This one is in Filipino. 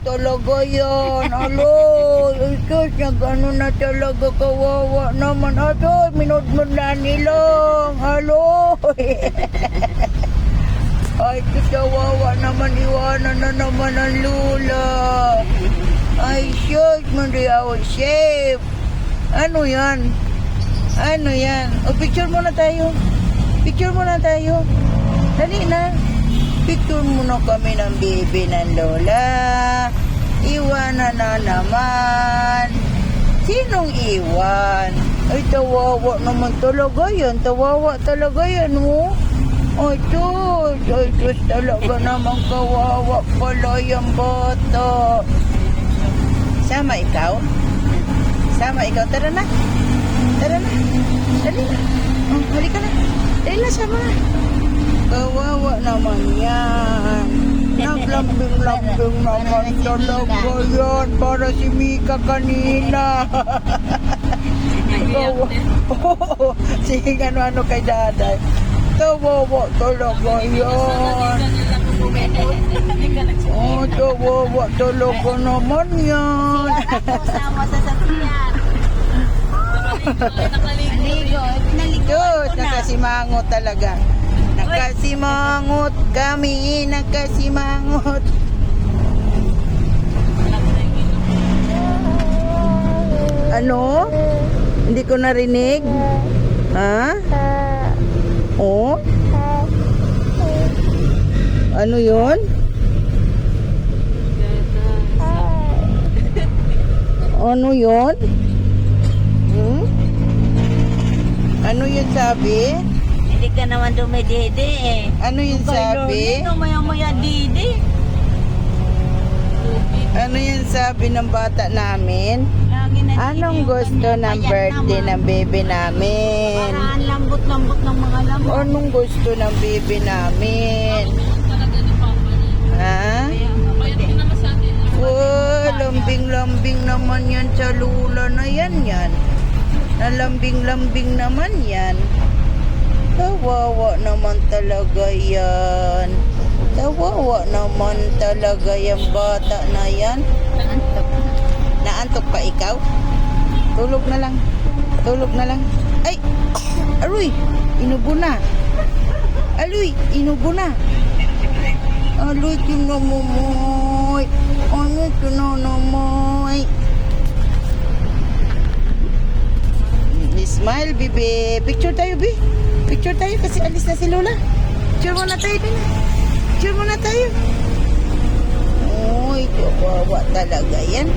Talaga yan, alo. Ito, siya gano'n na talaga kawawa naman. Ato, minudmud na nilang. Alo. Ay, kawawa naman. Iwanan na naman ang lula. Ay, shoot, mandi ako, safe. Ano yan? Ano yan? O, picture muna tayo. Picture muna tayo. Dali na. Picture muna kami ng baby ng lola. Iwanan na naman. Sinong iwan? Ay, tawawa naman talaga yan. Tawawa talaga yan, oh. Ay, Diyos. Ay, Diyos talaga naman kawawa pala yung bata. Sama ikaw? Sama ikaw? Tara na. Tara na. Dali na. Oh, halika na. Dali na, sama na. Kawawa naman yan. Naglambing-lambing naman talaga yan. Para si Mika kanina. Kawa. Oo. Sige, ano-ano kay daday. Kawawa talaga yan. Oh, kawawa talaga naman yan. Kasama sa sasakyan. Diyos, nakasimangot talaga. Nakasimangot kami, nakasimangot. Ano? Hindi ko narinig? Ha? Oh? Ano yon? Ano yon? Hmm? Ano yun sabi? Hindi ka naman dumidede eh. Ano yun sabi? Ano maya-maya didi? Ano yun sabi ng bata namin? Lagi na Anong gusto ng birthday ng baby namin? Paraan lambot-lambot ng mga lamok. Anong gusto ng baby namin? Ha? Oh, lambing-lambing naman yan sa lula na yan yan. Nalambing-lambing naman yan. Kawawa naman talaga yan. Kawawa naman talaga yung bata na yan. Naantok pa ikaw? Tulog na lang. Tulog na lang. Ay! Aroy! Inubo na. Aloy! Inubo na. Aloy, kinamomoy. Ano, kinanamoy. Smile, bibi. Picture tayo, bi. Picture tayo kasi alis na si Lola. Picture muna tayo din. Picture muna tayo. Uy, kawawa talaga yan.